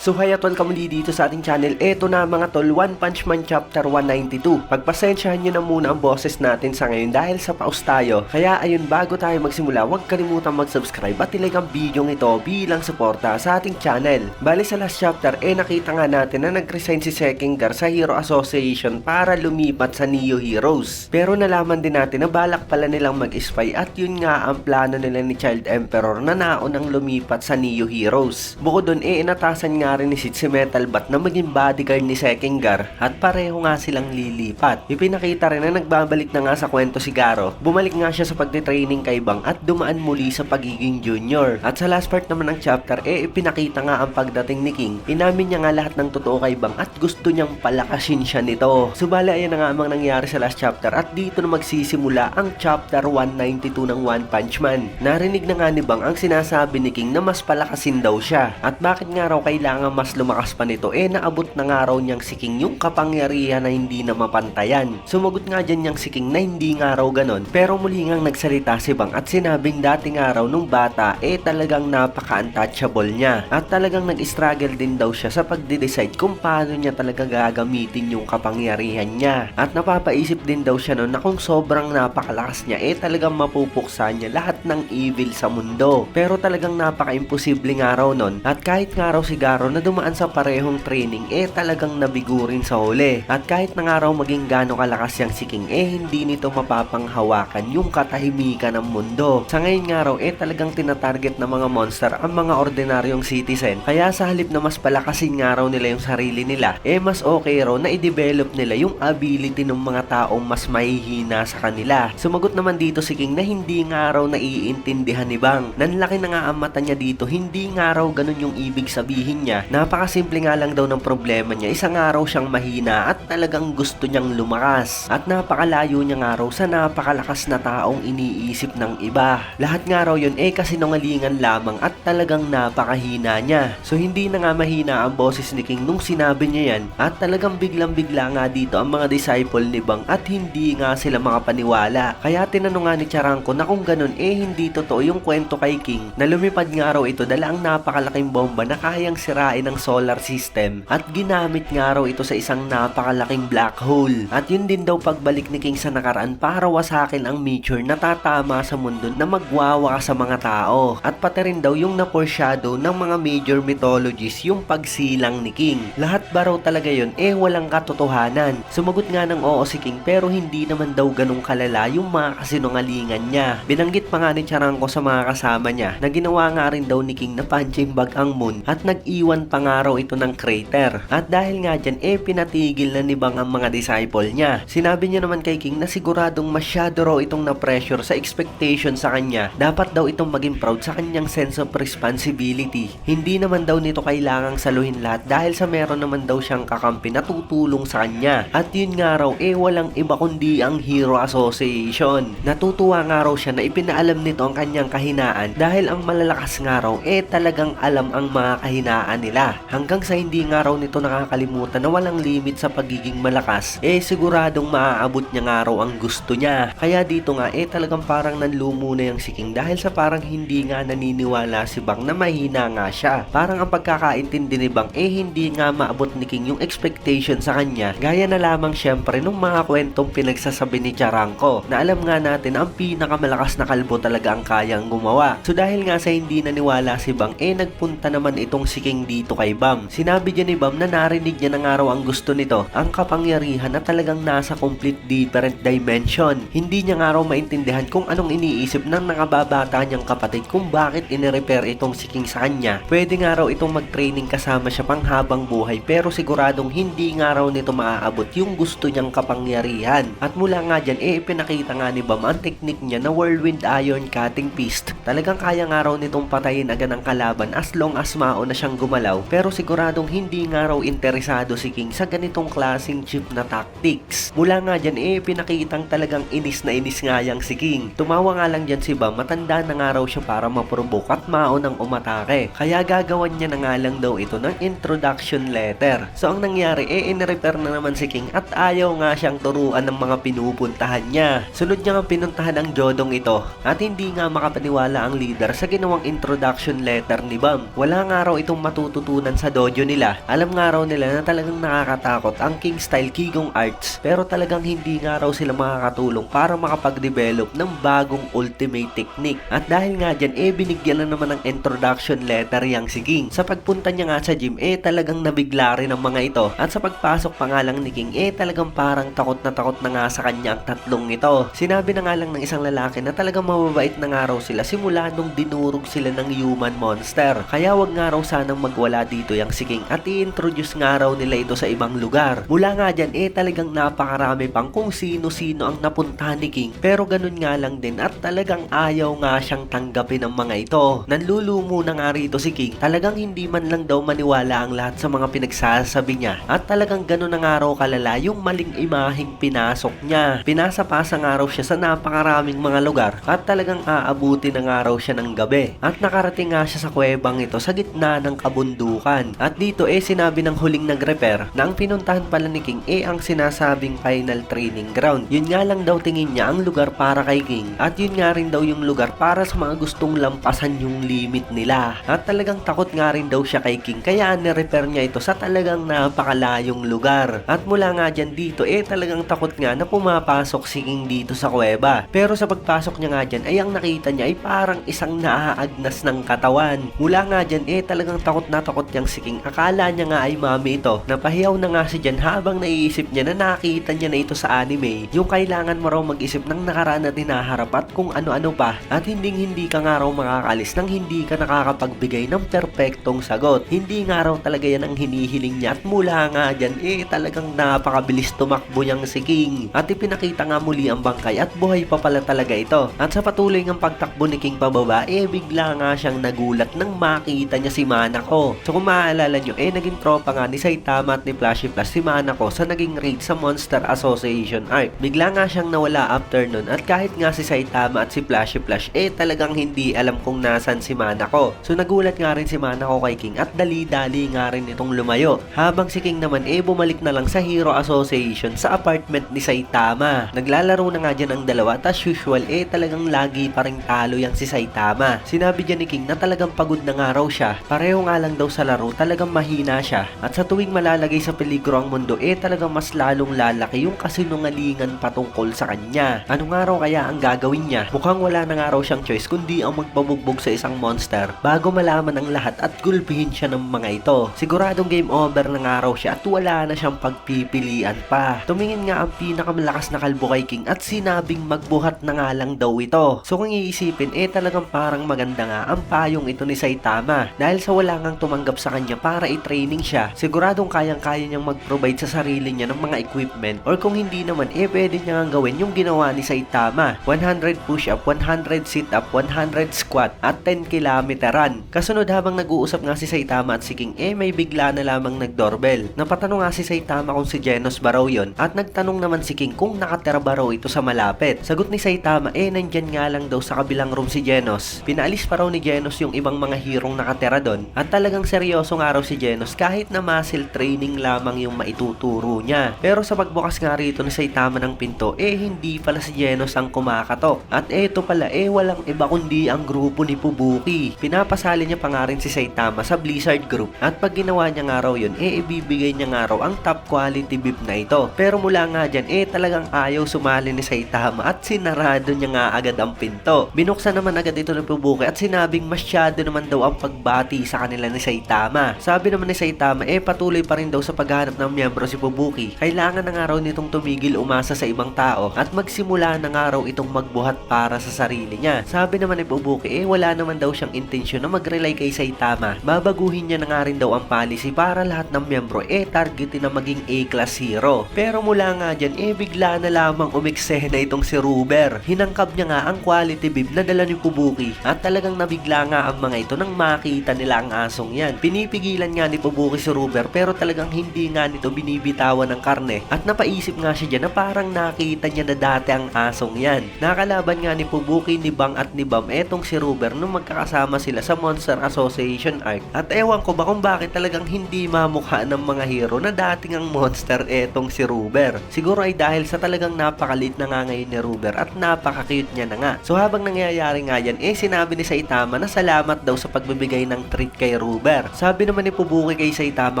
So hi at welcome muli dito sa ating channel. Eto na mga tol, One Punch Man Chapter 192. Pagpasensyahan nyo na muna ang boses natin sa ngayon dahil sa paus tayo. Kaya ayun, bago tayo magsimula, huwag kalimutan mag-subscribe at ilike ang video ito bilang suporta sa ating channel. Bali sa last chapter, eh nakita nga natin na nag-resign si Sekinger sa Hero Association para lumipat sa Neo Heroes. Pero nalaman din natin na balak pala nilang mag-spy at yun nga ang plano nila ni Child Emperor na naunang lumipat sa Neo Heroes. Bukod dun, eh inatasan nga rin ni Sid si Metal Bat na maging bodyguard ni Sekinger at pareho nga silang lilipat. Ipinakita rin na nagbabalik na nga sa kwento si Garo. Bumalik nga siya sa pagtitraining kay Bang at dumaan muli sa pagiging junior. At sa last part naman ng chapter, eh ipinakita nga ang pagdating ni King. Inamin niya nga lahat ng totoo kay Bang at gusto niyang palakasin siya nito. Subali ayan na nga ang nangyari sa last chapter at dito na magsisimula ang chapter 192 ng One Punch Man. Narinig na nga ni Bang ang sinasabi ni King na mas palakasin daw siya. At bakit nga raw kailangan mas lumakas pa nito? Eh naabot na nga raw niyang si King yung kapangyarihan na hindi na mapantayan. Sumagot nga dyan niyang si King na hindi nga raw ganon. Pero muli ngang nagsalita si Bang at sinabing dati nga raw nung bata eh talagang napaka-untouchable niya. At talagang nag-struggle din daw siya sa pagde-decide kung paano niya talaga gagamitin yung kapangyarihan niya. At napapaisip din daw siya noon na kung sobrang napakalakas niya eh talagang mapupuksa niya lahat ng evil sa mundo. Pero talagang napaka-imposible nga raw nun. At kahit nga raw si Garo na dumaan sa parehong training eh talagang nabigo rin sa huli. At kahit na nga raw maging gano'ng kalakas yang si King eh hindi nito mapapanghawakan yung katahimikan ng mundo. Sa ngayon nga raw eh talagang tinatarget ng mga monster ang mga ordinaryong citizen. Kaya sa halip na mas palakasin nga raw nila yung sarili nila eh mas okay raw na i-develop nila yung ability ng mga taong mas mahihina sa kanila. Sumagot naman dito si King na hindi nga raw naiintindihan ni Bang. Nanlaki na nga ang mata niya dito, hindi nga raw ganun yung ibig sabihin niya. Napakasimple nga lang daw ng problema niya. Isang araw siyang mahina at talagang gusto niyang lumakas. At napakalayo niya nga raw sa napakalakas na taong iniisip ng iba. Lahat nga raw yun eh kasi nungalingan lamang at talagang napakahina niya. So hindi na nga mahina ang boses ni King nung sinabi niya yan at talagang biglang bigla nga dito ang mga disciple ni Bang at hindi nga sila makapaniwala. Kaya tinanong nga ni Charanko na kung ganun eh hindi totoo yung kwento kay King na lumipad nga raw ito dala ang napakalaking bomba na kayang sirain ang solar system at ginamit nga raw ito sa isang napakalaking black hole. At yun din daw pagbalik ni King sa nakaraan para wasakin ang meteor na tatama sa mundo na magwawa sa mga tao. At pati rin daw yung na-foreshadow ng mga major mythologies yung pagsilang ni King. Lahat ba raw talaga yun eh walang katotohanan. Sumagot nga ng oo si King pero hindi naman daw ganong kalala yung mga kasinungalingan niya. Binanggit pa nga ni Charanko sa mga kasama niya na ginawa nga rin daw ni King na punching bag ang moon at nag-iwan pa nga raw ito ng crater. At dahil nga dyan eh pinatigil na ni Bang ang mga disciple niya. Sinabi niya naman kay King na siguradong masyado raw itong na-pressure sa expectation sa kanya. Dapat daw itong maging proud sa kanyang sense of responsibility. Hindi naman daw nito kailangang saluhin lahat dahil sa meron naman daw siyang kakampi na tutulong sa kanya. At yun nga raw eh walang iba kundi ang Hero Association. Natutuwa nga raw siya na ipinaalam nito ang kanyang kahinaan dahil ang malalakas nga raw eh talagang alam ang mga kahinaan nila. Hanggang sa hindi nga raw nito nakakalimutan na walang limit sa pagiging malakas eh siguradong maaabot niya nga raw ang gusto niya. Kaya dito nga eh talagang parang nanlumo na yung si King dahil sa parang hindi nga naniniwala si Bang na mahina nga siya. Parang ang pagkakaintindi ni Bang eh hindi nga maabot ni King yung expectation sa kanya. Gaya na lamang syempre nung mga kwentong pinagsasabi ni Charanko na alam nga natin ang pinakamalakas na kalbo talaga ang kayang gumawa. So dahil nga sa hindi naniwala si Bang eh nagpunta naman itong si King dito kay Bam. Sinabi niya ni Bam na narinig niya ng araw ang gusto nito, ang kapangyarihan na talagang nasa complete different dimension. Hindi niya nga raw maintindihan kung anong iniisip ng nakababata niyang kapatid kung bakit inirepair itong si King sa kanya. Pwede nga raw itong mag-training kasama siya pang habang buhay pero siguradong hindi nga raw nito maaabot yung gusto niyang kapangyarihan. At mula nga dyan, eh ipinakita nga ni Bam ang technique niya na whirlwind iron cutting fist. Talagang kaya nga raw nitong patayin agad ang kalaban as long as mao na siyang gumalaw. Pero siguradong hindi nga raw interesado si King sa ganitong klaseng chip na tactics. Mula nga dyan, eh pinakitang talagang inis na inis nga yang si King. Tumawa nga lang dyan si Bam, matanda na nga raw siya para maprovoke at maunang umatake. Kaya gagawan niya na nga lang daw ito ng introduction letter. So ang nangyari, eh in-repair na naman si King at ayaw nga siyang turuan ng mga pinupuntahan niya. Sunod niya nga pinuntahan ang Jodong ito at hindi nga makapaniwala ang leader sa ginawang introduction letter ni Bam. Wala nga raw itong matutunan matututunan sa dojo nila. Alam nga raw nila na talagang nakakatakot ang King Style Kigong Arts pero talagang hindi nga raw sila makakatulong para makapag-develop ng bagong ultimate technique. At dahil nga dyan, eh binigyan na naman ng introduction letter yang si King. Sa pagpunta niya nga sa gym, eh talagang nabigla rin ang mga ito. At sa pagpasok pa nga lang ni King, eh talagang parang takot na takot na nga sa kanya ang tatlong ito. Sinabi na nga lang ng isang lalaki na talagang mababait na nga raw sila simula nung dinurog sila ng human monster. Kaya wag nga raw sanang magwala dito yang si King at i-introduce nga raw nila ito sa ibang lugar. Mula nga dyan, eh talagang napakarami pang kung sino-sino ang napuntahan ni King. Pero ganun nga lang din at talagang ayaw nga siyang tanggapin ng mga ito. Nanlulumo na nga rito si King. Talagang hindi man lang daw maniwala ang lahat sa mga pinagsasabi niya. At talagang ganun na nga raw kalala yung maling imaheng pinasok niya. Pinasa-pasa nga raw siya sa napakaraming mga lugar at talagang aabuti na nga raw siya ng gabi. At nakarating nga siya sa kuwebang ito sa gitna ng kabundukan. At dito eh sinabi ng huling nag-repair na ang pinuntahan pala ni King eh ang sinasabing final training ground. Yun nga lang daw tingin niya ang lugar para kay King. At yun nga rin daw yung lugar para sa mga gustong lampasan yung limit nila. At talagang takot nga rin daw siya kay King kaya ni-repair niya ito sa talagang napakalayong lugar. At mula nga dyan dito eh talagang takot nga na pumapasok si King dito sa kuweba. Pero sa pagpasok niya nga dyan ay ang nakita niya ay parang isang naaagnas ng katawan. Mula nga dyan eh talagang takot na takot niyang si King. Akala niya nga ay mami ito. Napahiyaw na nga si dyan habang naiisip niya na nakita niya na ito sa anime. Yung kailangan mo raw mag-isip ng nakaraan na dinaharap at kung ano-ano pa. At hindi hindi ka nga raw makakalis nang hindi ka nakakapagbigay ng perpektong sagot. Hindi nga raw talaga yan ang hinihiling niya at mula nga dyan eh talagang napakabilis tumakbo niyang si King. At ipinakita nga muli ang bangkay at buhay pa pala talaga ito. At sa patuloy ng pagtakbo ni King pababa eh bigla nga siyang nagulat nang makita niya si Manako. So kung maaalala nyo eh naging tropa nga ni Saitama at ni Flashy Flash si Manako sa naging raid sa Monster Association Arc. Bigla nga siyang nawala after nun at kahit nga si Saitama at si Flashy Flash eh talagang hindi alam kung nasan si Manako. So nagulat nga rin si Manako kay King at dali-dali nga rin itong lumayo. Habang si King naman eh bumalik na lang sa Hero Association sa apartment ni Saitama. Naglalaro na nga dyan ang dalawa at as usual eh talagang lagi pa rin talo yang si Saitama. Sinabi dyan ni King na talagang pagod na nga raw siya. Pareho nga lang daw sa laro talagang mahina siya. At sa tuwing malalagay sa peligro ang mundo eh talagang mas lalong lalaki yung kasinungalingan patungkol sa kanya. Ano nga raw kaya ang gagawin niya? Mukhang wala na nga raw siyang choice kundi ang magpabugbog sa isang monster bago malaman ang lahat at gulpihin siya ng mga ito. Siguradong game over na nga raw siya at wala na siyang pagpipilian pa. Tumingin nga ang pinakamalakas na kalbo kay King at sinabing magbuhat na nga lang daw ito. So kung iisipin eh talagang parang maganda nga ang payong ito ni Saitama dahil sa wala ngang tumanggap sa kanya para i-training siya. Siguradong kayang-kaya niyang mag-provide sa sarili niya ng mga equipment or kung hindi naman eh pwede niya nga gawin yung ginawa ni Saitama. 100 push-up, 100 sit-up, 100 squat at 10 km run. Kasunod habang nag-uusap nga si Saitama at si King eh may bigla na lamang nag-doorbell. Napatanong nga si Saitama kung si Genos ba raw yun at nagtanong naman si King kung nakatira ba raw ito sa malapit. Sagot ni Saitama eh nandyan nga lang daw sa kabilang room si Genos. Pinaalis pa raw ni Genos yung ibang mga hirong nakatira doon at talagang seryoso nga raw si Genos kahit na muscle training lamang yung maituturo niya. Pero sa pagbukas nga rito ni Saitama ng pinto eh hindi pala si Genos ang kumakatok. At eto pala eh walang iba kundi ang grupo ni Pubuki. Pinapasali niya pa nga rin si Saitama sa Blizzard Group at pag ginawa niya nga raw yun eh ibibigay niya nga raw ang top quality beef na ito. Pero mula nga dyan eh talagang ayaw sumali ni Saitama at sinarado niya nga agad ang pinto. Binuksan naman agad ito ng Pubuki at sinabing masyado naman daw ang pagbati sa kanila ni Saitama. Sabi naman ni Saitama eh patuloy pa rin daw sa paghanap ng miyembro si Pubuki. Kailangan na nga raw nitong tumigil umasa sa ibang tao at magsimula na nga raw itong magbuhat para sa sarili niya. Sabi naman ni Pubuki eh wala naman daw siyang intensyon na mag-rely kay Saitama. Babaguhin niya na nga rin daw ang policy para lahat ng miyembro eh targetin na maging A-class hero. Pero mula nga dyan eh bigla na lamang umiksena itong si Ruber. Hinangkab niya nga ang quality beef na dala ni Pubuki at talagang nabigla nga ang mga ito nang makita nila ang asong yan. Pinipigilan nga ni Pubuki si Ruber pero talagang hindi nga nito binibitawan ng karne at napaisip nga siya dyan na parang nakita niya na dati ang asong yan. Nakalaban nga ni Pubuki, ni Bang at ni Bam etong si Ruber nung magkakasama sila sa Monster Association Arc. At ewan ko ba kung bakit talagang hindi mamukha ng mga hero na dating ang monster etong si Ruber. Siguro ay dahil sa talagang napakalit na nga ngayon ni Ruber at napaka-cute niya na nga. So habang nangyayari nga yan, eh sinabi ni Saitama na salamat daw sa pagbibigay ng treat kay Ruber Ruber. Sabi naman ni Pubuki kay Saitama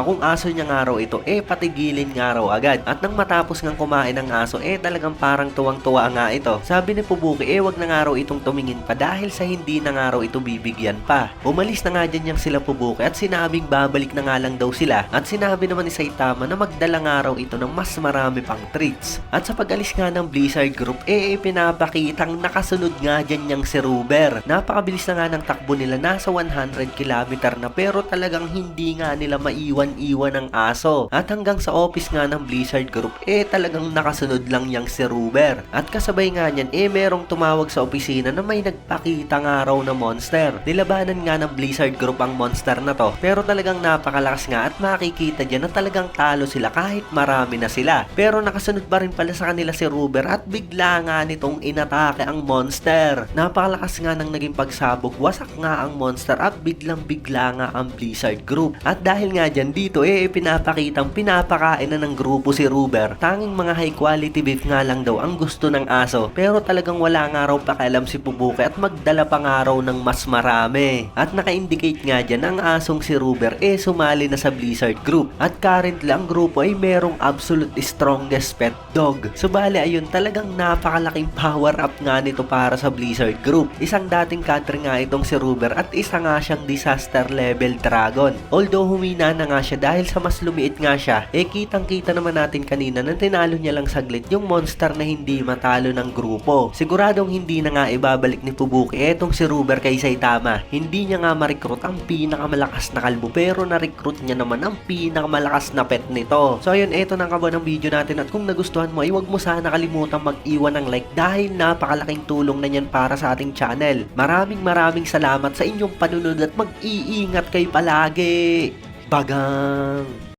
kung aso niya nga raw ito eh patigilin nga raw agad. At nang matapos ngang kumain ng aso eh talagang parang tuwang-tuwa nga ito. Sabi ni Pubuki eh wag na nga raw itong tumingin pa dahil sa hindi na nga raw ito bibigyan pa. Umalis na nga dyan yung sila Pubuki at sinabing babalik na nga lang daw sila. At sinabi naman ni Saitama na magdala nga raw ito ng mas marami pang treats. At sa pag-alis nga ng Blizzard Group eh pinapakitang nakasunod nga dyan yung si Ruber. Napakabilis na nga ng takbo nila nasa 100 km na pero talagang hindi nga nila maiwan-iwan ang aso. At hanggang sa office nga ng Blizzard Group eh talagang nakasunod lang yang si Ruber. At kasabay nga niyan eh merong tumawag sa opisina na may nagpakita nga raw na monster. Nilabanan nga ng Blizzard Group ang monster na to pero talagang napakalakas nga at makikita dyan na talagang talo sila kahit marami na sila. Pero nakasunod pa rin pala sa kanila si Ruber at bigla nga nitong inatake ang monster. Napakalakas nga ng naging pagsabog, wasak nga ang monster at biglang bigla nga ang Blizzard Group. At dahil nga dyan dito eh pinapakitang pinapakain na ng grupo si Ruber. Tanging mga high quality beef nga lang daw ang gusto ng aso. Pero talagang wala nga raw pakialam si Pubuki at magdala pa nga raw ng mas marami. At naka-indicate nga dyan ang asong si Ruber eh sumali na sa Blizzard Group. At currently ang grupo ay merong absolute strongest pet dog. Subali ayun talagang napakalaking power up nga nito para sa Blizzard Group. Isang dating country nga itong si Ruber at isa nga siyang disaster level dragon. Although humina na nga siya dahil sa mas lumiit nga siya, eh kitang kita naman natin kanina na tinalo niya lang saglit yung monster na hindi matalo ng grupo. Siguradong hindi na nga ibabalik ni Pubuki etong si Ruber kay Saitama. Hindi niya nga ma-recruit ang pinakamalakas na kalbo pero na-recruit niya naman ang pinakamalakas na pet nito. So ayun, eto na kabo ng video natin at kung nagustuhan mo ay huwag mo sana kalimutan mag-iwan ng like dahil napakalaking tulong na yan para sa ating channel. Maraming maraming salamat sa inyong panunod at mag-iingat kayo palagi. Bagang!